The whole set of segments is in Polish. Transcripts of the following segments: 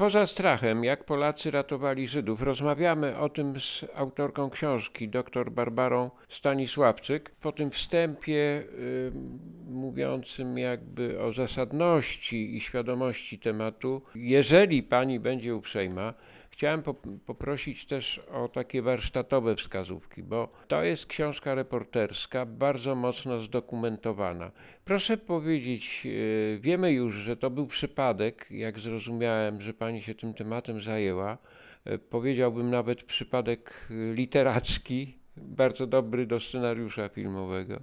Poza strachem, jak Polacy ratowali Żydów, rozmawiamy o tym z autorką książki, dr Barbarą Stanisławczyk. Po tym wstępie y, mówiącym jakby o zasadności i świadomości tematu, jeżeli pani będzie uprzejma, Chciałem poprosić też o takie warsztatowe wskazówki, bo to jest książka reporterska, bardzo mocno zdokumentowana. Proszę powiedzieć, e, wiemy już, że to był przypadek, jak zrozumiałem, że pani się tym tematem zajęła. E, powiedziałbym nawet przypadek e, literacki, bardzo dobry do scenariusza filmowego.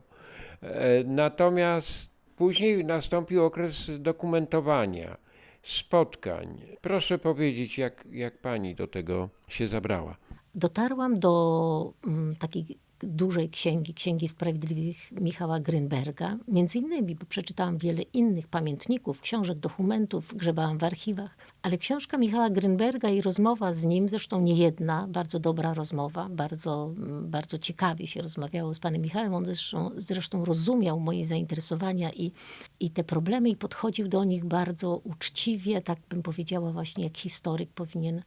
Natomiast później nastąpił okres dokumentowania spotkań. Proszę powiedzieć, jak, jak pani do tego się zabrała? Dotarłam do um, takiej dużej księgi, Księgi Sprawiedliwych Michała Grynberga, między innymi, bo przeczytałam wiele innych pamiętników, książek, dokumentów, grzebałam w archiwach, ale książka Michała Grynberga i rozmowa z nim, zresztą nie jedna, bardzo dobra rozmowa, bardzo, bardzo ciekawie się rozmawiało z panem Michałem, on zresztą, zresztą rozumiał moje zainteresowania i, i te problemy i podchodził do nich bardzo uczciwie, tak bym powiedziała właśnie jak historyk powinien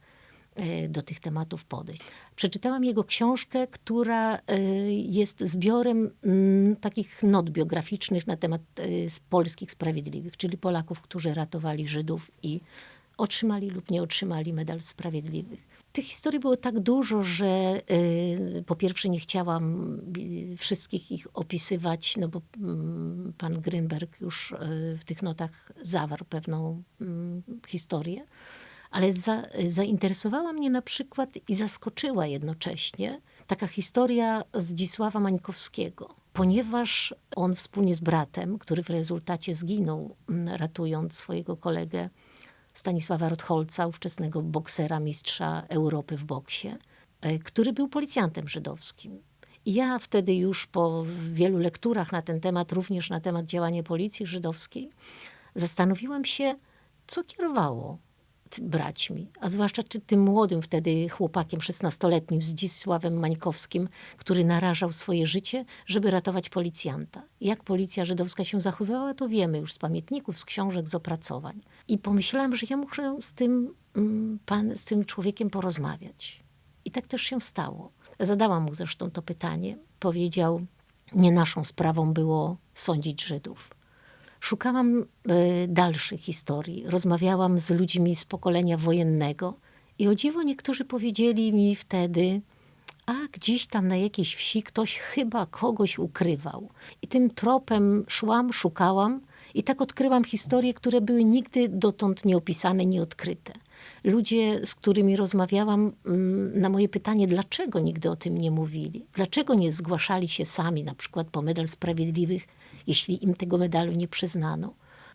do tych tematów podejść. Przeczytałam jego książkę, która e, jest zbiorem mm, takich not biograficznych na temat e, polskich sprawiedliwych, czyli Polaków, którzy ratowali Żydów i otrzymali lub nie otrzymali medal sprawiedliwych. Tych historii było tak dużo, że po pierwsze nie chciałam wszystkich ich opisywać, no bo mm, pan Grynberg już w tych notach zawarł pewną mm, historię ale za, zainteresowała mnie na przykład i zaskoczyła jednocześnie taka historia Zdzisława Mańkowskiego, ponieważ on wspólnie z bratem, który w rezultacie zginął, ratując swojego kolegę Stanisława Rotholca, ówczesnego boksera, mistrza Europy w boksie, e, który był policjantem żydowskim. I ja wtedy już po wielu lekturach na ten temat, również na temat działania policji żydowskiej, zastanowiłam się, co kierowało braćmi, a zwłaszcza czy tym młodym wtedy chłopakiem, szesnastoletnim Zdzisławem Mańkowskim, który narażał swoje życie, żeby ratować policjanta. Jak policja żydowska się zachowywała, to wiemy już z pamiętników, z książek, z opracowań. I pomyślałam, że ja muszę z tym, mm, pan, z tym człowiekiem porozmawiać. I tak też się stało. Zadałam mu zresztą to pytanie. Powiedział, nie naszą sprawą było sądzić Żydów Szukałam e, dalszych historii, rozmawiałam z ludźmi z pokolenia wojennego i o dziwo niektórzy powiedzieli mi wtedy, a gdzieś tam na jakiejś wsi ktoś chyba kogoś ukrywał. I tym tropem szłam, szukałam i tak odkryłam historie, które były nigdy dotąd nieopisane, nieodkryte. Ludzie, z którymi rozmawiałam, mm, na moje pytanie, dlaczego nigdy o tym nie mówili, dlaczego nie zgłaszali się sami, na przykład po Medal Sprawiedliwych, jeśli im tego medalu nie przyznano.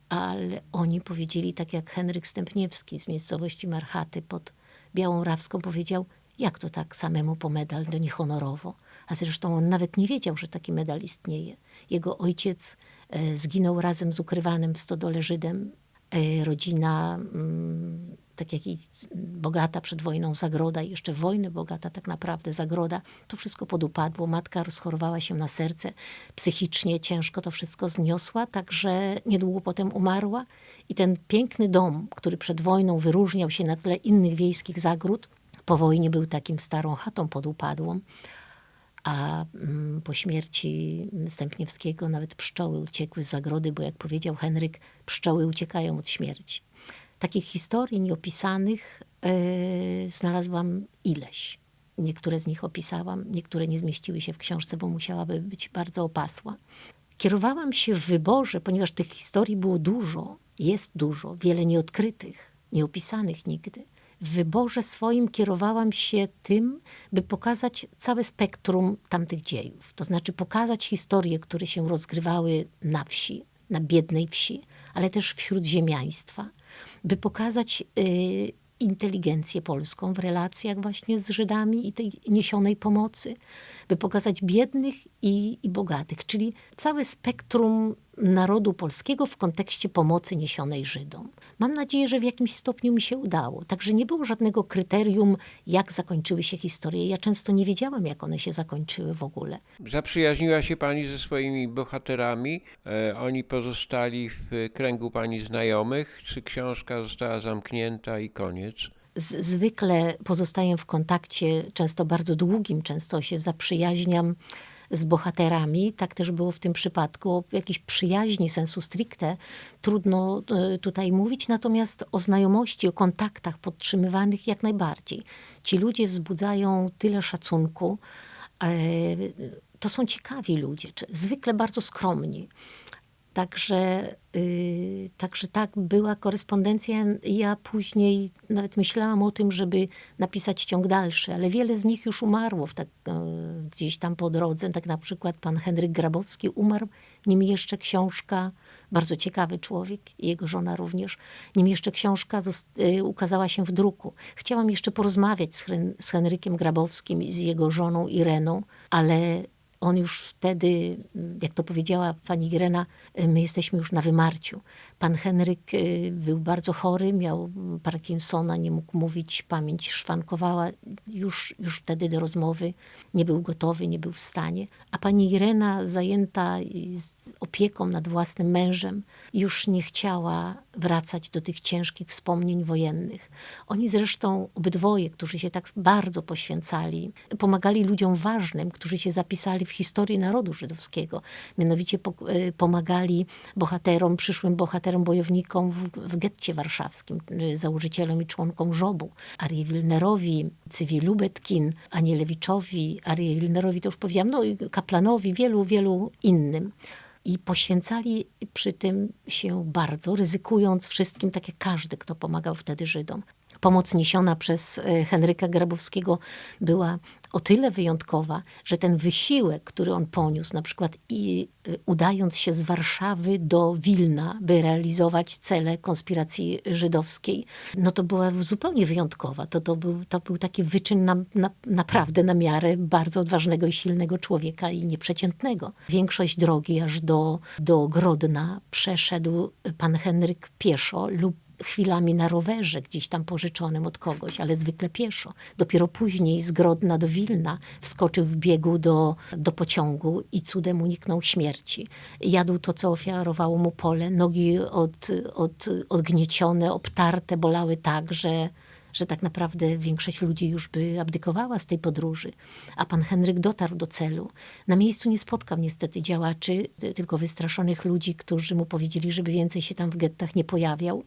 Ale oni powiedzieli, tak jak Henryk Stępniewski z miejscowości Marchaty pod Białą Rawską powiedział, jak to tak samemu po medal, to niehonorowo. A zresztą on nawet nie wiedział, że taki medal istnieje. Jego ojciec e, zginął razem z ukrywanym w stodole Żydem. E, rodzina mm, tak jak i bogata przed wojną zagroda, i jeszcze wojny bogata tak naprawdę zagroda, to wszystko podupadło. Matka rozchorowała się na serce, psychicznie ciężko to wszystko zniosła, także niedługo potem umarła. I ten piękny dom, który przed wojną wyróżniał się na tle innych wiejskich zagród, po wojnie był takim starą chatą podupadłą. A mm, po śmierci Stępniewskiego nawet pszczoły uciekły z zagrody, bo jak powiedział Henryk, pszczoły uciekają od śmierci. Takich historii nieopisanych yy, znalazłam ileś. Niektóre z nich opisałam, niektóre nie zmieściły się w książce, bo musiałaby być bardzo opasła. Kierowałam się w wyborze, ponieważ tych historii było dużo, jest dużo, wiele nieodkrytych, nieopisanych nigdy. W wyborze swoim kierowałam się tym, by pokazać całe spektrum tamtych dziejów. To znaczy pokazać historie, które się rozgrywały na wsi, na biednej wsi, ale też wśród ziemiaństwa by pokazać y, inteligencję polską w relacjach właśnie z Żydami i tej niesionej pomocy, by pokazać biednych i, i bogatych, czyli całe spektrum narodu polskiego w kontekście pomocy niesionej Żydom. Mam nadzieję, że w jakimś stopniu mi się udało. Także nie było żadnego kryterium, jak zakończyły się historie. Ja często nie wiedziałam, jak one się zakończyły w ogóle. Zaprzyjaźniła się pani ze swoimi bohaterami. E, oni pozostali w kręgu pani znajomych. Czy książka została zamknięta i koniec? Z, zwykle pozostaję w kontakcie, często bardzo długim, często się zaprzyjaźniam z bohaterami. Tak też było w tym przypadku. O jakiejś przyjaźni sensu stricte trudno e, tutaj mówić, natomiast o znajomości, o kontaktach podtrzymywanych jak najbardziej. Ci ludzie wzbudzają tyle szacunku. E, To są ciekawi ludzie, zwykle bardzo skromni. Także, y, także tak, była korespondencja. Ja później nawet myślałam o tym, żeby napisać ciąg dalszy, ale wiele z nich już umarło w tak, e, gdzieś tam po drodze. Tak na przykład pan Henryk Grabowski umarł, nim jeszcze książka, bardzo ciekawy człowiek, jego żona również, nim jeszcze książka zost- y, ukazała się w druku. Chciałam jeszcze porozmawiać z, Hen- z Henrykiem Grabowskim i z jego żoną Ireną, ale on już wtedy, jak to powiedziała pani Irena, my jesteśmy już na wymarciu. Pan Henryk y, był bardzo chory, miał Parkinsona, nie mógł mówić, pamięć szwankowała. Już, już wtedy do rozmowy nie był gotowy, nie był w stanie. A pani Irena, zajęta y, opieką nad własnym mężem, już nie chciała wracać do tych ciężkich wspomnień wojennych. Oni zresztą obydwoje, którzy się tak bardzo poświęcali, pomagali ludziom ważnym, którzy się zapisali w historii narodu żydowskiego. Mianowicie y, pomagali bohaterom, przyszłym bohaterom, bojownikom w, w getcie warszawskim, y, założycielom i członkom żobu. Arie Wilnerowi, Cywi Lubetkin, Anielewiczowi, Arie Wilnerowi, to już powiedziałam, no i kaplanowi, wielu, wielu innym. I poświęcali przy tym się bardzo, ryzykując wszystkim, tak jak każdy, kto pomagał wtedy Żydom. Pomoc niesiona przez e, Henryka Grabowskiego była o tyle wyjątkowa, że ten wysiłek, który on poniósł, na przykład i e, udając się z Warszawy do Wilna, by realizować cele konspiracji żydowskiej, no to była zupełnie wyjątkowa. To, to, był, to był taki wyczyn na, na, naprawdę na miarę bardzo odważnego i silnego człowieka i nieprzeciętnego. Większość drogi aż do, do Grodna przeszedł pan Henryk pieszo lub chwilami na rowerze, gdzieś tam pożyczonym od kogoś, ale zwykle pieszo. Dopiero później z Grodna do Wilna wskoczył w biegu do, do pociągu i cudem uniknął śmierci. Jadł to, co ofiarowało mu pole. Nogi od, od, odgniecione, obtarte, bolały tak, że, że tak naprawdę większość ludzi już by abdykowała z tej podróży. A pan Henryk dotarł do celu. Na miejscu nie spotkał niestety działaczy, ty- tylko wystraszonych ludzi, którzy mu powiedzieli, żeby więcej się tam w gettach nie pojawiał.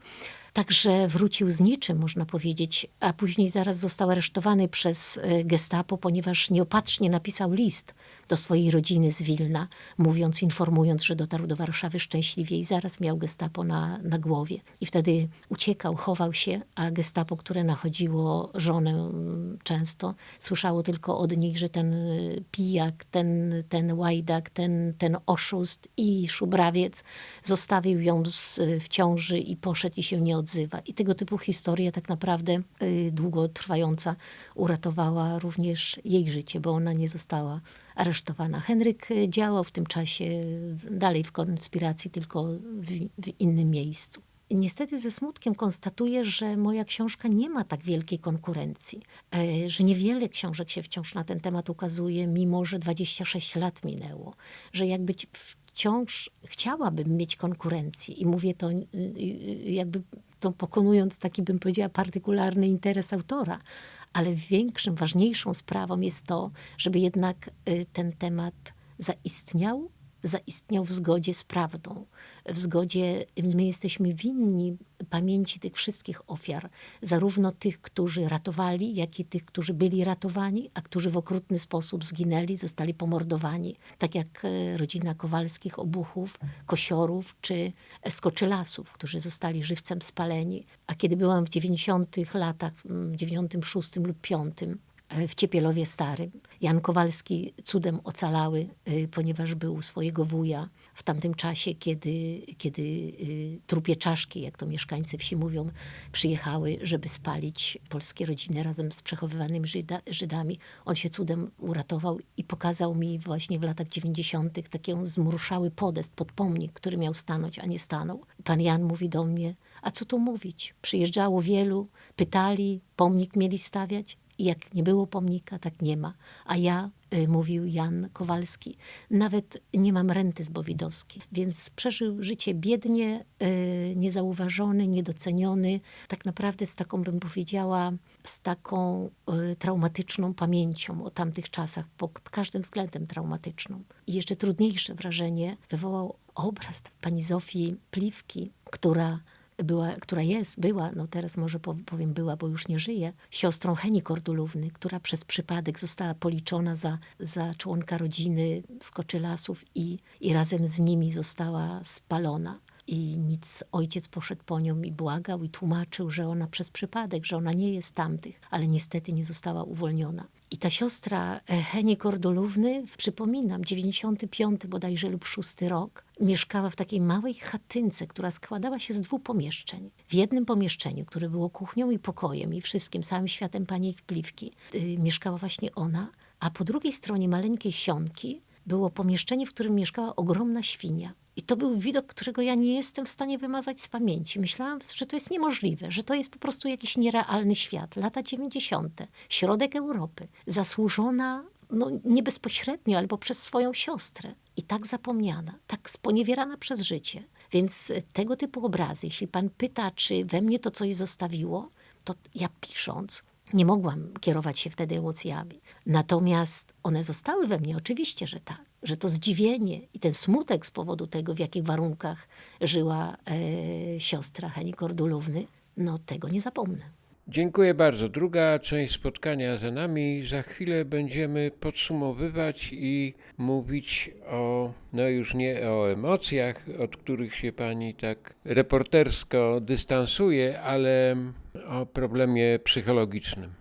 Także wrócił z niczym, można powiedzieć, a później zaraz został aresztowany przez e, gestapo, ponieważ nieopatrznie napisał list do swojej rodziny z Wilna, mówiąc, informując, że dotarł do Warszawy szczęśliwie i zaraz miał gestapo na, na głowie. I wtedy uciekał, chował się, a gestapo, które nachodziło żonę mm, często, słyszało tylko od nich, że ten y, pijak, ten, ten łajdak, ten, ten oszust i szubrawiec zostawił ją z, w ciąży i poszedł i się nie odzywa. I tego typu historia tak naprawdę y, długotrwająca uratowała również jej życie, bo ona nie została aresztowana. Henryk y, działał w tym czasie dalej w konspiracji, tylko w, w innym miejscu. Niestety ze smutkiem konstatuję, że moja książka nie ma tak wielkiej konkurencji, e, że niewiele książek się wciąż na ten temat ukazuje, mimo że 26 lat minęło, że jakby ci- wciąż chciałabym mieć konkurencję i mówię to y, y, jakby to pokonując taki, bym powiedziała, partykularny interes autora, ale większym, ważniejszą sprawą jest to, żeby jednak y, ten temat zaistniał, zaistniał w zgodzie z prawdą. W zgodzie my jesteśmy winni pamięci tych wszystkich ofiar, zarówno tych, którzy ratowali, jak i tych, którzy byli ratowani, a którzy w okrutny sposób zginęli, zostali pomordowani. Tak jak e, rodzina Kowalskich, Obuchów, Kosiorów czy Skoczylasów, którzy zostali żywcem spaleni. A kiedy byłam w 90 latach, mm, 96 lub 5, e, w Ciepielowie Starym. Jan Kowalski cudem ocalały, y, ponieważ był swojego wuja w tamtym czasie, kiedy, kiedy y, trupie czaszki, jak to mieszkańcy wsi mówią, przyjechały, żeby spalić polskie rodziny razem z przechowywanymi Żyda, Żydami. On się cudem uratował i pokazał mi właśnie w latach 90. taki zmruszały podest pod pomnik, który miał stanąć, a nie stanął. Pan Jan mówi do mnie, a co tu mówić? Przyjeżdżało wielu, pytali, pomnik mieli stawiać. I jak nie było pomnika, tak nie ma. A ja, y, mówił Jan Kowalski, nawet nie mam renty z Bowidowskiej. Więc przeżył życie biednie, y, niezauważony, niedoceniony. Tak naprawdę z taką, bym powiedziała, z taką y, traumatyczną pamięcią o tamtych czasach, pod każdym względem traumatyczną. I jeszcze trudniejsze wrażenie wywołał obraz pani Zofii Pliwki, która była, która jest, była, no teraz może pow- powiem była, bo już nie żyje, siostrą Heni Kordulówny, która przez przypadek została policzona za, za członka rodziny Skoczylasów i, i razem z nimi została spalona. I nic, ojciec poszedł po nią i błagał i tłumaczył, że ona przez przypadek, że ona nie jest tamtych, ale niestety nie została uwolniona. I ta siostra e, Heni Kordulówny, przypominam, 95 bodajże lub 6 rok, mieszkała w takiej małej chatynce, która składała się z dwóch pomieszczeń. W jednym pomieszczeniu, które było kuchnią i pokojem i wszystkim, całym światem pani Pliwki, y, mieszkała właśnie ona, a po drugiej stronie maleńkiej sionki było pomieszczenie, w którym mieszkała ogromna świnia. I to był widok, którego ja nie jestem w stanie wymazać z pamięci. Myślałam, że to jest niemożliwe, że to jest po prostu jakiś nierealny świat. Lata 90., środek Europy, zasłużona no, nie bezpośrednio, albo przez swoją siostrę. I tak zapomniana, tak sponiewierana przez życie. Więc e, tego typu obrazy, jeśli pan pyta, czy we mnie to coś zostawiło, to ja pisząc, nie mogłam kierować się wtedy emocjami. Natomiast one zostały we mnie, oczywiście, że tak. Że to zdziwienie i ten smutek z powodu tego, w jakich warunkach żyła e, siostra Heni Kordulówny, no tego nie zapomnę. Dziękuję bardzo. Druga część spotkania za nami. Za chwilę będziemy podsumowywać i mówić o, no już nie o emocjach, od których się pani tak reportersko dystansuje, ale o problemie psychologicznym.